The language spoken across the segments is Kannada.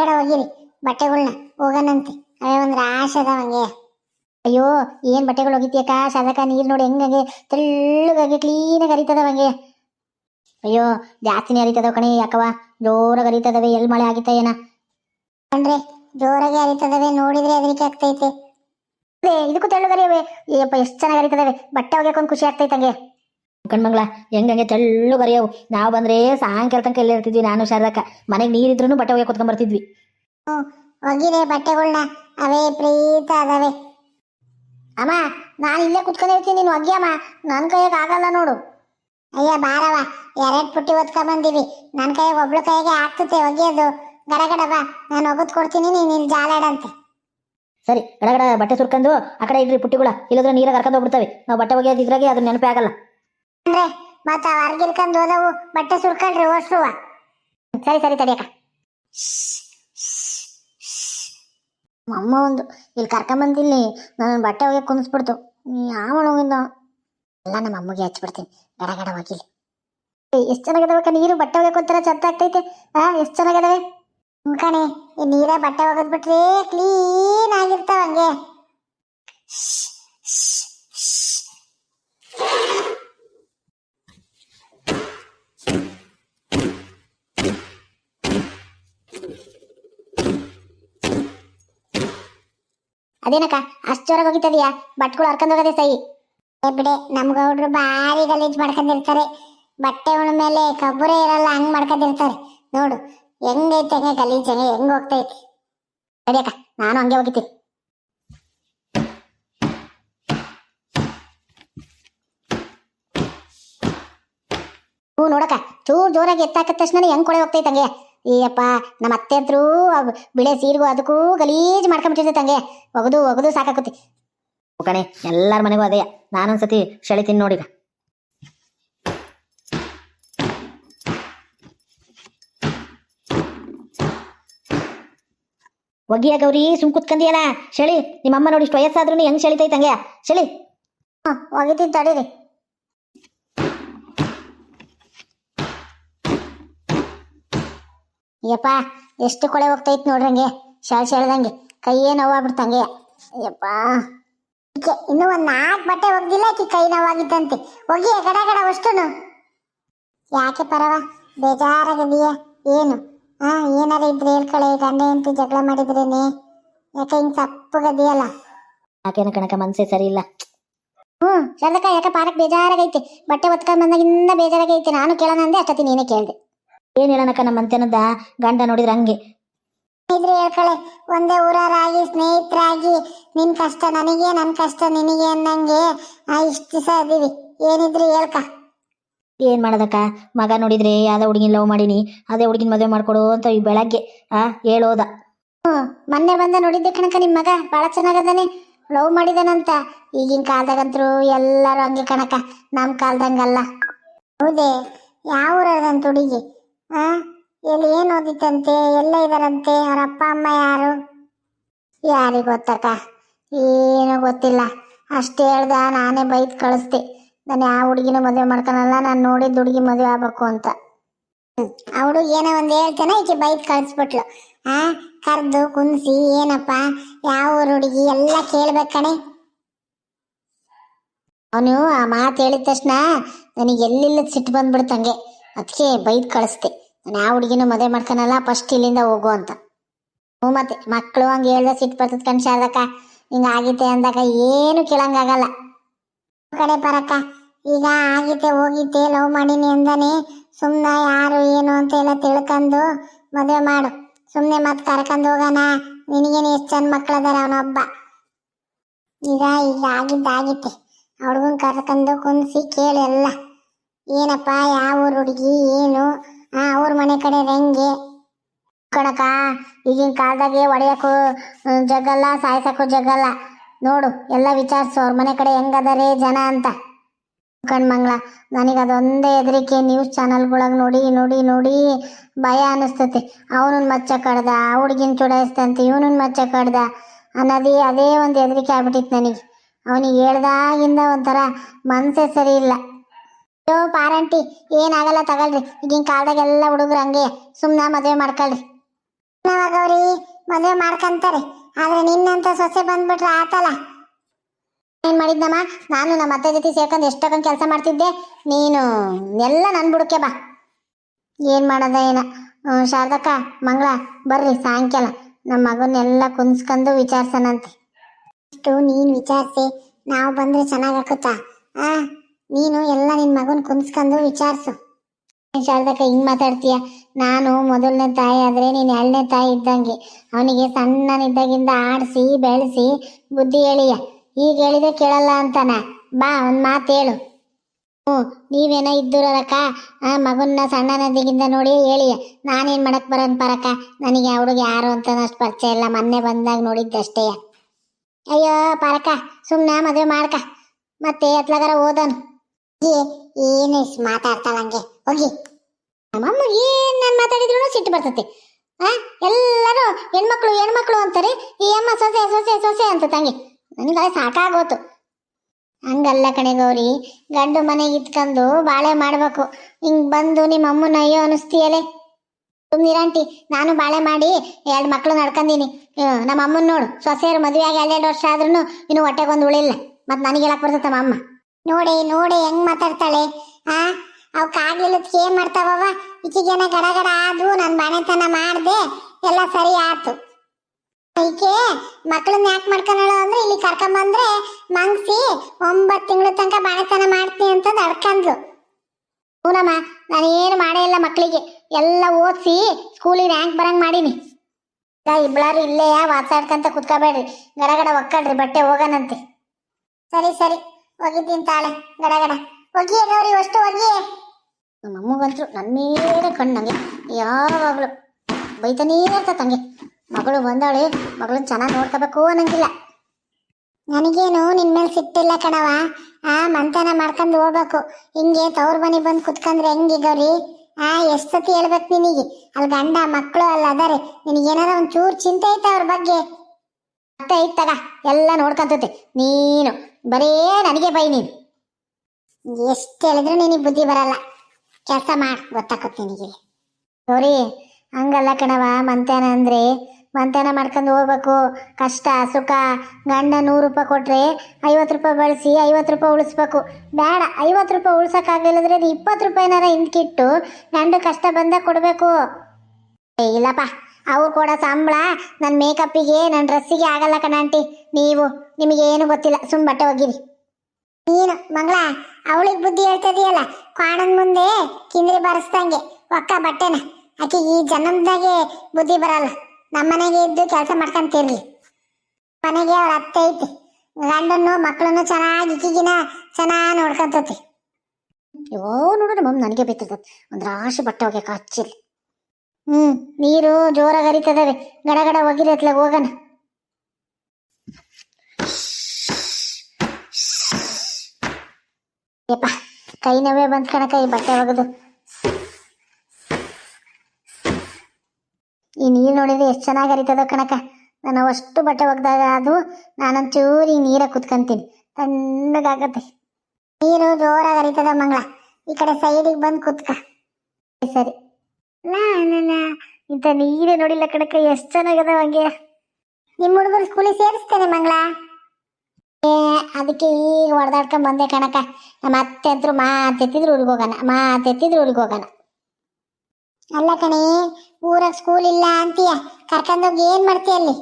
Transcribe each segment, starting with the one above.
ಬೇಡ ಹೋಗಿರಿ ಬಟ್ಟೆಗಳನ್ನ ಹೋಗೋಣಂತೆ ಅವೇ ಒಂದು ಆಶದ ಅದಾವಂಗೆ ಅಯ್ಯೋ, ಏನ್ ಬಟ್ಟೆಗಳು ಹೋಗಿತ್ಯಕ್ಕ ಸದಕ ನೀರ್ ನೋಡಿ ಹೆಂಗಂಗೆ ತೆಳ್ಳಗಾಗಿ ಕ್ಲೀನಾಗಿ ಹರಿತದವಂಗೆ ಅಯ್ಯೋ, ಜಾಸ್ತಿನೇ ಹರಿತದವ ಕಣೆ ಯಾಕವ ಜೋರಾಗಿ ಹರಿತದವೆ, ಎಲ್ ಮಳೆ ಆಗಿತ್ತ ಏನ? ಅಂದ್ರೆ ಜೋರಾಗಿ ಹರಿತದವೆ, ನೋಡಿದ್ರೆ ಅದಕ್ಕೆ ಆಗ್ತೈತೆ. ಇದಕ್ಕೂ ತೆಳ್ಳಗರಿಯವೆ. ಏಪ್ಪ ಎಷ್ಟು ಚೆನ್ನಾಗಿ ಹರಿತದವೆ. ಬಟ್ಟೆ ಹೋಗ್ಯಾಕೊಂದು ಖುಷಿ ಆಗ್ತೈತೆ ಹಂಗೆ ಹೆಂಗ್ ಹೆಂಗಂಗೆ ತೆಳ್ಳು ಗರಿಯವು. ನಾವು ಬಂದ್ರೆ ಸಾಯಂಕಾಲ ತನಕ ಎಲ್ಲ ಇರ್ತಿದ್ವಿ ನಾನು ಶಾರದಕ್ಕ. ಮನೆಗೆ ನೀರಿದ್ರು ಬಟ್ಟೆ ಹೋಗಿ ಕುತ್ಕೊಂಡ್ ಬರ್ತಿದ್ವಿ. ಒಗಿರೆ ಬಟ್ಟೆಗಳನ್ನ ಅವೇ ಪ್ರೀತ ಅದಾವೆ ಅಮ್ಮ ನಾನು ಇಲ್ಲೇ ಕುತ್ಕೊಂಡಿರ್ತೀನಿ ನೀನು ಒಗ್ಯಮ್ಮ ನನ್ನ ಕೈಯಾಗ ಆಗಲ್ಲ ನೋಡು. ಅಯ್ಯ ಬಾರವ ಎರಡ್ ಪುಟ್ಟಿ ಒತ್ಕೊಂಡ್ ನನ್ನ ಕೈಯಾಗ ಒಬ್ಳು ಕೈಯಾಗೆ ಆಗ್ತತೆ ಒಗೆಯೋದು. ಗಡಗಡ ಬಾ ನಾನು ಒಗದ್ ಕೊಡ್ತೀನಿ ನೀನು ಇಲ್ಲಿ ಜಾಲಾಡಂತೆ. ಸರಿ ಗಡಗಡ ಬಟ್ಟೆ ಸುರ್ಕೊಂಡು ಆ ಕಡೆ ಇಡ್ರಿ ಪುಟ್ಟಿಗಳ. ಇಲ್ಲದ್ರೆ ನೀರಾಗ ಕರ್ಕೊಂಡು ಹೋಗ್ಬಿಡ್ತವೆ. ನಾವು ಬಟ್ಟೆ ಒಗೆಯೋದು ಇದ್ರಾಗೆ ಅದು ನೆನಪೇ ಆಗಲ್ಲ. ಅಂದ್ರೆ ಮತ್ತ ಹೊರ್ಗಿಲ್ಕೊಂಡ್ ಹೋದವು, ಬಟ್ಟೆ ಸುರ್ಕೊಳ್ರಿ ಓಷ್ರುವ ಸರಿ ಸರಿ ತಡಿಯಕ ಅಮ್ಮ ಒಂದು, ಇಲ್ಲಿ ಕರ್ಕೊಂಬಂದಿಲ್ಲಿ ನಾನು ಬಟ್ಟೆ ಹೋಗಿ ಕುಂದಿಸ್ಬಿಡ್ತು. ಯಾವ ಹೋಗಿಂದ. ಎಲ್ಲ ನಮ್ಮ ಅಮ್ಮಗೆ ಹಚ್ಬಿಡ್ತೀನಿ ಗಡ ಗಡ ಹೋಗಿಲಿ. ಎಷ್ಟು ಚೆನ್ನಾಗಿದಾವೆ ನೀರು? ಬಟ್ಟೆ ಒಂಥರ ಚಂದ ಆಗ್ತೈತೆ. ಹಾ ಎಷ್ಟು ಚೆನ್ನಾಗಿದಾವೆ? ಕಣೆ, ಈ ನೀರೇ ಬಟ್ಟೆ ಒಗೆದ್ಬಿಟ್ರೆ ಕ್ಲೀನ್ ಆಗಿರ್ತಾವ ಅದೇನಕ್ಕ, ಅಷ್ಟು ಜೋರಾಗಿ ಹೋಗಿತ್ತದೀಯಾ ಬಟ್ಗಳು ಹರ್ಕೊಂಡು ಹೋಗೋದೇ ಸೈ ಏ ಬಿಡೆ ನಮ್ ಗೌಡ್ರು ಭಾರಿ ಗಲೀಜ್ ಮಾಡ್ಕೊಂಡಿರ್ತಾರೆ. ಬಟ್ಟೆ ಉಣ ಮೇಲೆ ಕಬ್ಬುರೇ ಇರಲ್ಲ, ಹಂಗ್ ಮಾಡ್ಕೊಂಡಿರ್ತಾರೆ. ನೋಡು, ಹೆಂಗೈತೆ ಹಂಗೆ ಗಲೀಜ್ ಹಂಗೆ ಹೆಂಗ್ ಹೋಗ್ತೈತಿ. ಅಕ್ಕ, ನಾನು ಹಂಗೆ ಹೋಗಿತ್ತೀನಿ ಹ್ಞೂ ನೋಡಕ್ಕ, ಚೂರು ಜೋರಾಗಿ ಎತ್ತಾಕ ತಕ್ಷಣ ಹೆಂಗ್ ಕೊಳೆ ಹೋಗ್ತೈತೆ ಹಂಗೆ. ಏಯಪ್ಪ, ನಮ್ಮ ಅತ್ತೆ ಅಂತರೂ ಬಿಳೆ ಸೀರೆಗೂ ಅದಕ್ಕೂ ಗಲೀಜು ಮಾಡ್ಕೊಂಬಿಟ್ಟಿರ್ತೈತೆ ಹಂಗೆ ಒಗದು ಒಗದು ಸಾಕಾಕತಿ ಕಣೆ, ಎಲ್ಲರ ಮನೆಗೂ ಅದೇ. ನಾನೊಂದ್ಸತಿ ಸೆಳಿತೀನಿ ನೋಡಿಗ ಒಗಿಯ ಗೌರಿ, ಸುಮ್ ಕುತ್ಕಂದಿಯಲ್ಲ? ಶಳಿ, ನಿಮ್ಮಮ್ಮ ನೋಡಿ ಇಷ್ಟು ವಯಸ್ಸಾದ್ರೂ ಹೆಂಗ್ ಸೆಳಿತೈತೆ ಹಂಗೆ ಶಳಿ. ಹ್ಞೂ ಒಗಿತೀನಿ ತಡೀರಿ. ಯಪ್ಪ ಎಷ್ಟು ಕೊಳೆ ಹೋಗ್ತೈತ್ ನೋಡ್ರಂಗೆ ಶಾಳ್ ಶಾಳ್ದಂಗೆ. ಕೈಯೇ ನೋವಾಗ್ಬಿಡ್ತಂಗೆ ಯಪ್ಪ. ಈಕೆ ಇನ್ನು ಒಂದ್ ನಾಲ್ಕು ಬಟ್ಟೆ ಒಗ್ದಿಲ್ಲ ಆಕಿ ಕೈ ನೋವಾಗಿದ್ದಂತೆ ಒಗಿ ಗಡ ಗಡ ಅಷ್ಟುನು. ಯಾಕೆ ಪರವ? ಬೇಜಾರಾಗಿದೀಯ ಏನು? ಹಾ ಏನಾರ ಇದ್ರೆ ಹೇಳ್ಕಳೆ. ಗಂಡ ಎಂಟು ಜಗಳ ಮಾಡಿದ್ರೇನೆ. ಯಾಕೆ ಹಿಂಗ್ ಸಪ್ಪಗದಿಯಲ್ಲ ಯಾಕೇನು ಕಣಕ ಮನ್ಸೇ ಸರಿ ಇಲ್ಲ. ಹ್ಞೂ ಚಂದಕ್ಕ ಯಾಕೆ ಪಾರಕ್ ಬೇಜಾರಾಗೈತೆ. ಬಟ್ಟೆ ಒತ್ಕೊಂಡ್ ಬಂದಾಗಿಂದ ಬೇಜಾರಾಗೈತೆ. ನಾನು ಕೇಳೋಣ ಅಂದೆ ಅಷ್ಟೊತ್ತಿ ನೀನೇ ಕೇಳ್ದೆ. ಏನ್ ಹೇಳನಕ್ಕ ನಮ್ಮ ಗಂಡ ನೋಡಿದ್ರೆ ಹಂಗೆ? ಇದ್ರೆ ಹೇಳ್ಕಳೆ ಒಂದೇ ಊರರಾಗಿ ಸ್ನೇಹಿತರಾಗಿ ನಿನ್ ಕಷ್ಟ ನನಗೆ ನನ್ ಕಷ್ಟ ನಿನಗೆ ಅನ್ನಂಗೆ ಆ ಇಷ್ಟ ದಿವಸ ಅದೀವಿ ಏನಿದ್ರು ಹೇಳ್ಕ. ಏನ್ ಮಾಡೋದಕ್ಕ? ಮಗ ನೋಡಿದ್ರೆ ಯಾವ್ದೋ ಹುಡುಗಿನ ಲವ್ ಮಾಡೀನಿ ಅದೇ ಹುಡುಗಿನ ಮದುವೆ ಮಾಡ್ಕೊಡು ಅಂತ ಈ ಬೆಳಗ್ಗೆ ಆ ಹೇಳೋದ. ಹ್ಮ್ ಮೊನ್ನೆ ಬಂದ ನೋಡಿದ್ದೆ ಕಣಕ ನಿಮ್ ಮಗ ಬಹಳ ಚೆನ್ನಾಗದಾನೆ ಲವ್ ಮಾಡಿದಾನಂತ. ಈಗಿನ ಕಾಲದಾಗಂತರೂ ಎಲ್ಲರೂ ಹಂಗೆ ಕಣಕ ನಮ್ ಕಾಲ್ದಂಗಲ್ಲ. ಹೌದೇ ಯಾವ ಊರದಂತ ಹುಡುಗಿ? ಆ? ಎಲ್ಲಿ ಏನ್ ಓದಿತ್ತಂತೆ ಎಲ್ಲ ಇದಾರಂತೆ ಅವ್ರ ಅಪ್ಪ, ಅಮ್ಮ ಯಾರು? ಯಾರಿಗೆ ಗೊತ್ತಕ್ಕ? ಏನೂ ಗೊತ್ತಿಲ್ಲ. ಅಷ್ಟೇ ಹೇಳ್ದ, ನಾನೇ ಬೈದ್ ಕಳಿಸ್ದೆ. ನಾನು ಯಾವ ಹುಡುಗಿನ ಮದುವೆ ಮಾಡ್ಕೊಳಲ್ಲ, ನಾನು ನೋಡಿದ ಹುಡುಗಿ ಮದುವೆ ಆಗ್ಬೇಕು ಅಂತ. ಅವಳು ಏನೋ ಒಂದು ಹೇಳ್ತಾನೆ, ಈಕೆ ಬೈದ್ ಕಳಿಸ್ಬಿಟ್ಲು. ಆ, ಕರೆದು ಕುಂದಿಸಿ ಏನಪ್ಪ, ಯಾವ ಊರು ಹುಡುಗಿ, ಎಲ್ಲ ಕೇಳ್ಬೇಕಣೆ ಕಣೆ. ಅವನು ಆ ಮಾತು ಹೇಳಿದ ತಕ್ಷಣ ನನಗೆ ಎಲ್ಲಿಲ್ಲದ ಸಿಟ್ಟು ಬಂದ್ಬಿಡ್ತಂಗೆ ಅದಕ್ಕೆ ಬೈದ್ ಕಳಿಸ್ದೆ. ನಾನು ಯಾವ ಹುಡುಗಿನೂ ಮದುವೆ ಮಾಡ್ಕೊಳಲ್ಲ ಫಸ್ಟ್ ಇಲ್ಲಿಂದ ಹೋಗು ಅಂತ. ಹ್ಞೂ ಮತ್ತೆ ಮಕ್ಕಳು ಹಂಗೆ ಹೇಳ್ದೆ ಸಿಟ್ಟು ಬರ್ತದ ಕಣ್ ಶಾರದಕ್ಕ. ಹಿಂಗ ಆಗೈತೆ ಅಂದಾಗ ಏನು ಕೇಳಂಗಾಗಲ್ಲ ಕಡೆ ಬರಕ್ಕ ಈಗ ಆಗಿದೆ ಹೋಗಿದ್ದೆ ಲವ್ ಮಾಡೀನಿ ಅಂದಾನೆ. ಸುಮ್ಮನೆ ಯಾರು ಏನು ಅಂತ ಎಲ್ಲ ತಿಳ್ಕೊಂಡು ಮದುವೆ ಮಾಡು. ಸುಮ್ಮನೆ ಮತ್ತೆ ಕರ್ಕೊಂಡು ಹೋಗೋಣ. ನಿನಗೇನು ಎಷ್ಟು ಜನ ಮಕ್ಕಳದಾರ ಅವನೊಬ್ಬ ಈಗ ಈಗ ಆಗಿದ್ದಾಗಿತ್ತೆ ಹುಡುಗನ್ ಕರ್ಕೊಂಡು ಕುಂದಿಸಿ ಕೇಳಿ ಎಲ್ಲ. ಏನಪ್ಪ, ಯಾವ ಊರು ಹುಡುಗಿ, ಏನು? ಆ, ಅವ್ರ ಮನೆ ಕಡೆ ಹೆಂಗೆ? ಕಣಕ ಈಗಿನ ಕಾಲದಾಗೆ ಹೊಡೆಯಕ್ಕೂ ಜಗಲ್ಲ ಸಾಯ್ಸಕ್ಕೂ ಜಗ್ಗಲ್ಲ. ನೋಡು, ಎಲ್ಲ ವಿಚಾರಿಸು, ಅವ್ರ ಮನೆ ಕಡೆ ಹೆಂಗದಾರೆ ಜನ ಅಂತ. ಕಣ್ಮಂಗ್ಳ ನನಗೆ ಅದೊಂದೇ ಹೆದರಿಕೆ ನ್ಯೂಸ್ ಚಾನಲ್ಗಳಾಗ ನೋಡಿ ನೋಡಿ ನೋಡಿ ಭಯ ಅನಿಸ್ತತೆ. ಅವನನ್ನ ಮಚ್ಚ ಕಡ್ದ, ಆ ಹುಡುಗಿನ ಚುಡಾಯಿಸ್ತಂತೆ ಇವನನ್ನ ಮಚ್ಚ ಕಡ್ದ ಅನ್ನೋದೇ ಅದೇ ಒಂದು ಹೆದರಿಕೆ ಆಗ್ಬಿಟ್ಟಿತ್ತು ನನಗೆ. ಅವನಿಗೆ ಹೇಳ್ದಾಗಿಂದ ಒಂಥರ ಮನಸ್ಸೇ ಸರಿ ಇಲ್ಲ. ಅಯ್ಯೋ ಪಾರಂಟಿ ಏನಾಗಲ್ಲ ತಗೊಳ್ರಿ. ಈಗಿನ ಕಾಲದಾಗೆಲ್ಲ ಹುಡುಗರು ಹಂಗೆ. ಸುಮ್ಮನೆ ಮದುವೆ ಮಾಡ್ಕೊಳ್ರಿ. ಅವ್ರಿ ಮದುವೆ ಮಾಡ್ಕಂತಾರೆ. ಆದ್ರೆ ನಿನ್ನಂತ ಸೊಸೆ ಬಂದ್ಬಿಟ್ರೆ ಆತಲ್ಲ. ಏನ್ ಮಾಡಿದ್ನಮ್ಮ? ನಾನು ನಮ್ಮ ಅತ್ತೆ ಜೊತೆ ಸೇರ್ಕೊಂಡು ಎಷ್ಟೊಂದು ಕೆಲಸ ಮಾಡ್ತಿದ್ದೆ. ನೀನು, ಎಲ್ಲ ನನ್ ಬುಡಕ್ಕೆ ಬಾ. ಏನ್ ಮಾಡೋದ ಏನ? ಶಾರದಕ್ಕ, ಮಂಗಳ, ಬರ್ರಿ, ಸಾಯಂಕಾಲ. ನಮ್ಮ ಮಗನ್ನೆಲ್ಲ ಕುನ್ಸ್ಕೊಂಡು ವಿಚಾರ್ಸನಂತೆ. ಇಷ್ಟು ನೀನ್ ವಿಚಾರಿಸಿ, ನಾವು ಬಂದ್ರೆ ಚೆನ್ನಾಗಾಕುತ್ತಾ? ಆ? ನೀನು ಎಲ್ಲ ನಿನ್ ಮಗನ್ ಕುಂಸ್ಕೊಂಡು ವಿಚಾರಿಸು. ಶಾರದಕ್ಕ ಹಿಂಗ್ ಮಾತಾಡ್ತೀಯ? ನಾನು ಮೊದಲನೇ ತಾಯಿ ಆದ್ರೆ ನೀನ್ ಎರಡನೇ ತಾಯಿ ಇದ್ದಂಗೆ. ಅವನಿಗೆ ಸಣ್ಣನಿದ್ದಾಗಿಂದ ಆಡಿಸಿ, ಬೆಳೆಸಿ ಬುದ್ಧಿ ಹೇಳಿಯ. ಈಗ ಹೇಳಿದ್ರೆ ಕೇಳಲ್ಲ ಅಂತಾನ. ಬಾ, ಒಂದು ಮಾತು ಹೇಳು. ನೀವೇನೋ ಇದ್ದೂರಕ್ಕ ಆ ಮಗನ್ನ ಸಣ್ಣನದಿಗಿಂದ ನೋಡಿ ಹೇಳಿಯ. ನಾನೇನ್ ಮಾಡಕ್ ಬರೋನ್ ಪರಕ್ಕ? ನನಗೆ ಹುಡುಗ ಯಾರು ಅಂತ ಅಷ್ಟು ಪರಿಚಯ ಇಲ್ಲ. ಮೊನ್ನೆ ಬಂದಾಗ ನೋಡಿದ್ದಷ್ಟೇ. ಅಯ್ಯೋ ಪರಕ ಸುಮ್ಮನೆ ಮದುವೆ ಮಾಡ್ಕ. ಮತ್ತೆ ಎತ್ಲಗಾರ ಓದನು ಏನು ಮಾತಾಡ್ತಾಳಂಗೆ ಹೋಗಿ? ನಮ್ಮಮ್ಮ ಏನ್ ನಾನು ಮಾತಾಡಿದ್ರು ಸಿಟ್ಟು ಬರ್ತೈತಿ. ಆ, ಎಲ್ಲರೂ ಹೆಣ್ಮಕ್ಳು ಹೆಣ್ಮಕ್ಳು ಅಂತಾರೆ. ಈ ಅಮ್ಮ ಸೊಸೆ ಸೊಸೆ ಸೊಸೆ ಅಂತ ತಂಗಿ. ನನಗೆ ಸಾಕಾಗೋತು. ಹಂಗಲ್ಲ ಕಣೆ ಗೌರಿ. ಗಂಡು ಮನೆಗೆ ಇಟ್ಕೊಂಡು ಬಾಳೆ ಮಾಡಬೇಕು. ಹಿಂಗ್ ಬಂದು ನಿಮ್ಮ ಅಮ್ಮನ ಅಯ್ಯೋ ಅನಿಸ್ತೀಯಲೆ ಸುಮ್ನಿರಂಟಿ ನಾನು ಬಾಳೆ ಮಾಡಿ ಎರಡು ಮಕ್ಕಳು ನಡ್ಕಂದೀನಿ. ನಮ್ಮ ಅಮ್ಮನ ನೋಡು. ಸೊಸೆಯರು ಮದುವೆ ಆಗಿ ಎರಡೆರಡು ವರ್ಷ ಆದ್ರೂ ಇನ್ನು ಹೊಟ್ಟೆಗೊಂದು ಉಳಿಲ್ಲ. ಮತ್ತೆ ನನಗೆ ಹೇಳಕ್ ಬರ್ತೈತಮ್ಮ ಅಮ್ಮ ನೋಡಿ ನೋಡಿ, ಹೆಂಗ್ ಮಾತಾಡ್ತಾಳೆ? ಆ? ಅವಕ್ಕಾಗ್ಲಿಲ್ಲ ಏನ್ ಮಾಡ್ತಾವವ ಈಚೆಗೇನ ಗಡಗಡ ಆದ್ವು, ನಾನು ಬಾಣೆತನ ಮಾಡ್ದೆ, ಎಲ್ಲ ಸರಿ ಆತು. ಈಕೆ ಮಕ್ಕಳನ್ನ ಯಾಕೆ ಮಾಡ್ಕೊಳ ಅಂದ್ರೆ, ಇಲ್ಲಿ ಕರ್ಕೊಂಬಂದ್ರೆ ಮಂಗ್ಸಿ ಒಂಬತ್ತು ತಿಂಗಳ ತನಕ ಬಾಣೆತನ ಮಾಡ್ತೀನಿ ಅಂತ ಅಡ್ಕಂದ್ಲು ಹೂನಮ್ಮ ನಾನು ಏನು ಮಾಡೇ ಇಲ್ಲ ಮಕ್ಕಳಿಗೆ ಎಲ್ಲ ಓದಿಸಿ ಸ್ಕೂಲಿಗೆ ರ್ಯಾಂಕ್ ಬರಂಗ್ ಮಾಡೀನಿ. ಇಬ್ಬಳಾರು ಇಲ್ಲೇ ಮಾತಾಡ್ಕಂತ ಕುತ್ಕೋಬೇಡ್ರಿ. ಗಡಗಡ ಗಡ ಒಕ್ಕಳ್ರಿ ಬಟ್ಟೆ ಹೋಗನಂತೆ. ಸರಿ ಸರಿ. ಹೋಗಿದ್ದೀನಿ ತಾಳೆ, ಗಡ ಗಡ. ಹೋಗಿಯೇ ಗೌರಿ, ಅಷ್ಟು ಹೋಗಿಯೇ. ನಮ್ಮ ಬಂತು ನನ್ನ ಮೇಲೆ ಕಣ್ಣಂಗೆ ಯಾವಾಗಲೂ ಬೈತಾನೇ ಇರ್ತ ತಂಗೆ. ಮಗಳು ಬಂದಾಳೆ, ಮಗಳನ್ನ ಚೆನ್ನಾಗಿ ನೋಡ್ಕೋಬೇಕು ಅನ್ನಂಗಿಲ್ಲ. ನನಗೇನು ನಿನ್ನ ಮೇಲೆ ಸಿಟ್ಟಿಲ್ಲ ಕಣವ ಆ ಮಂತನ ಮಾಡ್ಕೊಂಡು ಹೋಗ್ಬೇಕು. ಹಿಂಗೆ ತವ್ರ ಮನೆ ಬಂದು ಕುತ್ಕೊಂಡ್ರೆ ಹೆಂಗೆ ಗೌರಿ? ಆ, ಎಷ್ಟು ಸತಿ ಹೇಳ್ಬೇಕು ನಿನಗೆ? ಅಲ್ಲಿ ಗಂಡ ಮಕ್ಕಳು ಅಲ್ಲ ಅದಾರೆ. ನಿನಗೇನಾರ ಒಂದು ಚೂರ್ ಚಿಂತೆ ಐತೆ ಅವ್ರ ಬಗ್ಗೆ? ಮತ್ತೆ ಇತ್ತಗ ಎಲ್ಲ ನೋಡ್ಕೊಂತತೆ. ನೀನು ಬರೇ ನನಗೆ ಬೈ ನೀನು. ಎಷ್ಟು ಹೇಳಿದ್ರು ನಿನಗೆ ಬುದ್ಧಿ ಬರಲ್ಲ. ಕೆಲಸ ಮಾಡ್ ಗೊತ್ತಾಗುತ್ತೆ ನಿನಗೆ. ಗೌರಿ ಹಂಗಲ್ಲ ಕಣವ ಮಂತ್ಯಾನ ಅಂದರೆ ಮಂತ್ಯಾನ ಮಾಡ್ಕೊಂಡು ಹೋಗ್ಬೇಕು. ಕಷ್ಟ, ಸುಖ, ಗಂಡ ನೂರು ರೂಪಾಯಿ ಕೊಟ್ಟರೆ ಐವತ್ತು ರೂಪಾಯಿ ಬಳಸಿ ಐವತ್ತು ರೂಪಾಯಿ ಉಳಿಸ್ಬೇಕು. ಬೇಡ, ಐವತ್ತು ರೂಪಾಯಿ ಉಳ್ಸಕ್ಕಾಗಲಿಲ್ಲದ್ರೆ ಅದು ಇಪ್ಪತ್ತು ರೂಪಾಯಿನಾರ ಹಿಂದಿಟ್ಟು ಗಂಡ ಕಷ್ಟ ಬಂದಾಗ ಕೊಡಬೇಕು. ಏ, ಇಲ್ಲಪ್ಪ. ಅವ್ರು ಕೊಡೋ ಸಂಬಳ. ನನ್ನ ಮೇಕಪ್ಪಿಗೆ ನನ್ನ ಡ್ರೆಸ್ಸಿಗೆ ಆಗಲ್ಲ ಕಣ ಆಂಟಿ. ನೀವು, ನಿಮಗೆ ಏನು ಗೊತ್ತಿಲ್ಲ. ಸುಮ್ ಬಟ್ಟೆ ಹೋಗಿರಿ ನೀನು, ಮಂಗಳ, ಅವಳಿಗೆ ಬುದ್ಧಿ ಹೇಳ್ತದಿಯಲ್ಲ? ಕ್ವಾಣನ್ ಮುಂದೆ ಕಿಂದ್ರಿ ಬಾರಿಸ್ದಂಗೆ. ಒಕ್ಕ ಬಟ್ಟೆನ. ಆಕೆ ಈ ಜನ್ಮದಾಗೆ ಬುದ್ಧಿ ಬರಲ್ಲ. ನಮ್ಮನೆಗೆ ಇದ್ದು ಕೆಲಸ ಮಾಡ್ಕೊಂತಿರ್ಲಿ ಮನೆಗೆ ಅವ್ರ ಅತ್ತೆ ಐತಿ. ಗಂಡನ್ನು ಮಕ್ಕಳನ್ನು ಚೆನ್ನಾಗಿ ಇಕ್ಕಿಗಿನ ಚೆನ್ನಾಗಿ ನೋಡ್ಕೊಂತತಿ. ಯೋ ನೋಡೋಣ ನನಗೆ ಬೇಕಿರ್ತದೆ ಒಂದು ರಾಶಿ ಬಟ್ಟೆ ಹೋಗ್ಯಾಕ ಹಚ್ಚಿರ್ಲಿ. ಹ್ಮ್, ನೀರು ಜೋರಾಗಿ ಹರಿತದವೆ. ಗಡಗಡ ಅತ್ಲಾಗ ಹೋಗೋಣ. ಯಪ್ಪ ಕೈ ನೋವೇ ಬಂದ್ ಕಣಕ ಈ ಬಟ್ಟೆ ಒಗೆದು. ಈ ನೀರು ನೋಡಿದ್ರೆ ಎಷ್ಟು ಚೆನ್ನಾಗಿ ಹರಿತದ ಕಣಕ ನಾನು ಅಷ್ಟು ಬಟ್ಟೆ ಒಗ್ದಾಗ ಅದು ನಾನೊಂಚೂರು ಈ ನೀರ ಕುತ್ಕೊಂತೀನಿ. ತಣ್ಣಗಾಗತ್ತೆ. ನೀರು ಜೋರಾಗಿ ಹರಿತದ ಮಂಗಳ. ಈ ಕಡೆ ಸೈಡಿಗೆ ಬಂದು ಕುತ್ಕ. ಸರಿ. ಲಾ ಇಂಥ ನೀರೇ ನೋಡಿಲ್ಲ ಕಣಕ್ಕ, ಎಷ್ಟು ಚೆನ್ನಾಗದ ಹಂಗೆ. ನಿಮ್ಮ ಹುಡುಗರು ಸ್ಕೂಲಿಗೆ ಸೇರಿಸ್ತೇನೆ ಮಂಗಳ? ಏ, ಅದಕ್ಕೆ ಈಗ ಹೊಡೆದಾಡ್ಕೊಂಡ್ ಬಂದೆ ಕಣಕ ನಮ್ಮ ಅತ್ತೆ ಅಂತರು ಮಾತೆತ್ತಿದ್ರು ಊರಿಗೆ ಹೋಗೋಣ ಮಾತೆತ್ತಿದ್ರು ಊರಿಗೆ ಹೋಗೋಣ. ಅಲ್ಲ ಕಣೇ, ಊರಾಗ ಸ್ಕೂಲ್ ಇಲ್ಲ ಅಂತೀಯ? ಕರ್ಕೊಂಡೋಗಿ ಏನ್ ಮಾಡ್ತೀಯ ಅಲ್ಲಿ?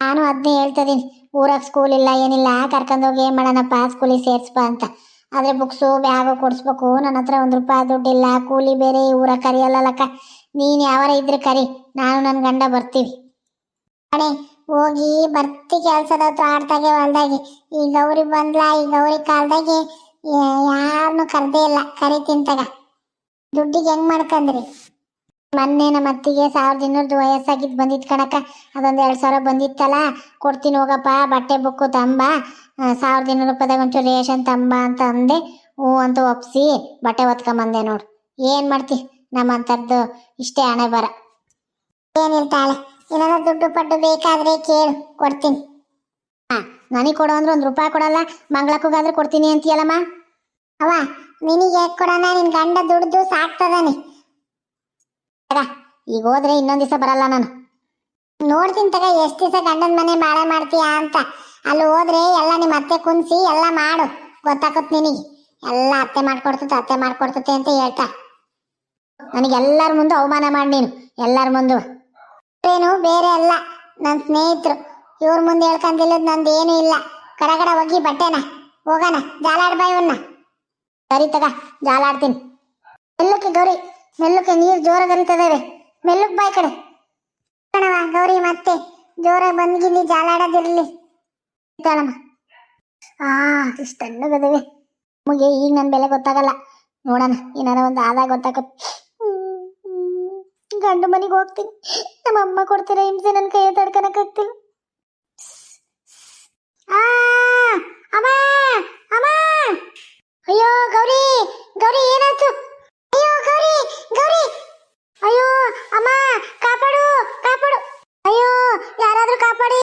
ನಾನು ಅದನ್ನೇ ಹೇಳ್ತದೀನಿ ಊರಾಗ ಸ್ಕೂಲ್ ಇಲ್ಲ, ಏನಿಲ್ಲ. ಕರ್ಕೊಂಡೋಗಿ ಏನ್ ಮಾಡೋಣಪ್ಪ? ಸ್ಕೂಲಿಗೆ ಸೇರ್ಸ್ಪ ಅಂತ. ಆದ್ರೆ ಬುಕ್ಸು ಬ್ಯಾಗು ಕೊಡಿಸ್ಬೇಕು. ನನ್ನ ಹತ್ರ ಒಂದು ರೂಪಾಯಿ ದುಡ್ಡಿಲ್ಲ. ಕೂಲಿ ಬೇರೆ ಊರ ಕರಿಯಲ್ಲಕ್ಕ ನೀನು ಯಾವಾರ ಇದ್ರೆ ಕರಿ. ನಾನು ನನ್ನ ಗಂಡ ಬರ್ತೀವಿ. ಅಣೆ ಹೋಗಿ ಬರ್ತಿ ಕೆಲಸದ ಆಡ್ತಾಗೆ ಹೊಲ್ದಾಗೆ. ಈ ಗೌರಿ ಬಂದ್ಲ, ಈ ಗೌರಿ ಕಾಲ್ದಾಗೆ ಯಾರನ್ನು ಕರ್ದೇ ಇಲ್ಲ. ಕರಿ ತಿಂತಾಗ. ದುಡ್ಡಿಗೆ ಹೆಂಗ್ ಮಾಡ್ಕಂದ್ರಿ? ಮೊನ್ನೆ ನಮ್ಮ ಅತ್ತಿಗೆ ಸಾವಿರದ ಇನ್ನೂರದ್ದು ವಯಸ್ಸಾಗಿದ್ದು ಬಂದಿತ್ತು ಕಣಕ್ಕ. ಅದೊಂದು ಎರಡು ಸಾವಿರ ಬಂದಿತ್ತಲ್ಲ. ಕೊಡ್ತೀನಿ ಹೋಗಪ್ಪ, ಬಟ್ಟೆ ಬುಕ್ಕು ತಂಬ. ಸಾವಿರದ ಇನ್ನೂರು ರೂಪಾಯಿದಾಗ ಒಂಚೂರು ರೇಷನ್ ತಂಬ ಅಂತ ಅಂದೆ. ಹ್ಞೂ ಅಂತ ಒಪ್ಸಿ ಬಟ್ಟೆ ಒತ್ಕೊಂಬಂದೆ ನೋಡು. ಏನು ಮಾಡ್ತಿ ನಮ್ಮಂಥದ್ದು ಇಷ್ಟೇ ಹಣೆ ಬರ. ಏನಿರ್ತಾಳೆ ಏನಾದ್ರು ದುಡ್ಡು ಪಟ್ಟು ಬೇಕಾದ್ರೆ ಕೇಳು, ಕೊಡ್ತೀನಿ. ಹಾ ನನಗೆ ಕೊಡು ಅಂದ್ರೆ ಒಂದು ರೂಪಾಯಿ ಕೊಡಲ್ಲ, ಮಂಗಳಕ್ಕೂಗಾದ್ರೆ ಕೊಡ್ತೀನಿ ಅಂತೀಯಲ್ಲಮ್ಮ? ಅವ ನಿನಗೆ ಕೊಡೋಣ? ನಿನ್ ಗಂಡ ದುಡ್ದು ಸಾಕ್ತದಾನೆ. ಈಗ ಹೋದ್ರೆ ಇನ್ನೊಂದ್ ದಿವಸ ಬರಲ್ಲ ನಾನು. ನೋಡ್ತೀನಿ ತಗ, ಎಷ್ಟು ದಿವಸ ಗಂಡನ ಮನೆ ಬಾಳೆ ಮಾಡ್ತೀಯಾ ಅಂತ. ಅಲ್ಲಿ ಹೋದ್ರೆ ಎಲ್ಲ ನಿಮ್ಮ ಅತ್ತೆ ಕುನ್ಸಿ ಎಲ್ಲ ಮಾಡು. ಗೊತ್ತಾಕತ್ ನಿನಗೆ. ಎಲ್ಲ ಅತ್ತೆ ಮಾಡ್ಕೊಡ್ತತೆ ಅತ್ತೆ ಮಾಡ್ಕೊಡ್ತತೆ ಅಂತ ಹೇಳ್ತಾ. ನನಗೆ ಎಲ್ಲರ ಮುಂದೆ ಅವಮಾನ ಮಾಡಿ ನೀನು, ಎಲ್ಲರ ಮುಂದೆ. ಏನು, ಬೇರೆ ಅಲ್ಲ. ನನ್ನ ಸ್ನೇಹಿತರು. ಇವ್ರ ಮುಂದೆ ಹೇಳ್ಕೊಂತಿಲ್ಲದ್ ನಂದು ಏನು ಇಲ್ಲ. ಕಡಗಡ ಕಡ ಹೋಗಿ ಬಟ್ಟೆನ, ಹೋಗೋಣ. ಜಾಲಾಡ್ ಬಾಯ್ ಇವನ್ನ ಸರಿ ತಗ, ಜಾಲಾಡ್ತೀನಿ. ಮೆಲ್ಲಕ್ಕೆ ಗೌರಿ, ಮೆಲ್ಲಕ್ಕೆ ನೀರು ಜೋರಾಗಿ ಹರಿತದವೆ ಬಾಯ್ ಕಡೆ. ಕಣವ ಗೌರಿ ಮತ್ತೆ ಜೋರಾಗಿ ಬಂದ್ಗಿನಿ ಜಾಲಾಡೋದಿರ್ಲಿ. ಆ, ಇಷ್ಟು ತಣ್ಣಗದವೆ ನಮಗೆ ಈಗ ನನ್ನ ಬೆಲೆ ಗೊತ್ತಾಗಲ್ಲ. ನೋಡೋಣ, ಏನಾರ ಒಂದು ಆದಾಗ ಗೊತ್ತಾಗತ್ತೆ ಗಂಡು ಮನೆಗೆ ಹೋಗ್ತೀನಿ. ನಮ್ಮ ಅಮ್ಮ ಕೊಡ್ತಿರೋ ಹಿಂಸೆ ನನ್ನ ಕೈ ತಡ್ಕೊಳಕ್ಕಾಗ್ತಿಲ್ಲ ಆ, ಅಮ್ಮ ಅಮ್ಮ. ಅಯ್ಯೋ, ಗೌರಿ ಗೌರಿ ಏನಾಯ್ತು? ಅಯ್ಯೋ, ಗೌರಿ ಗೌರಿ. ಅಯ್ಯೋ ಅಮ್ಮ ಕಾಪಾಡು ಕಾಪಾಡು. ಅಯ್ಯೋ ಯಾರಾದ್ರೂ ಕಾಪಾಡಿ.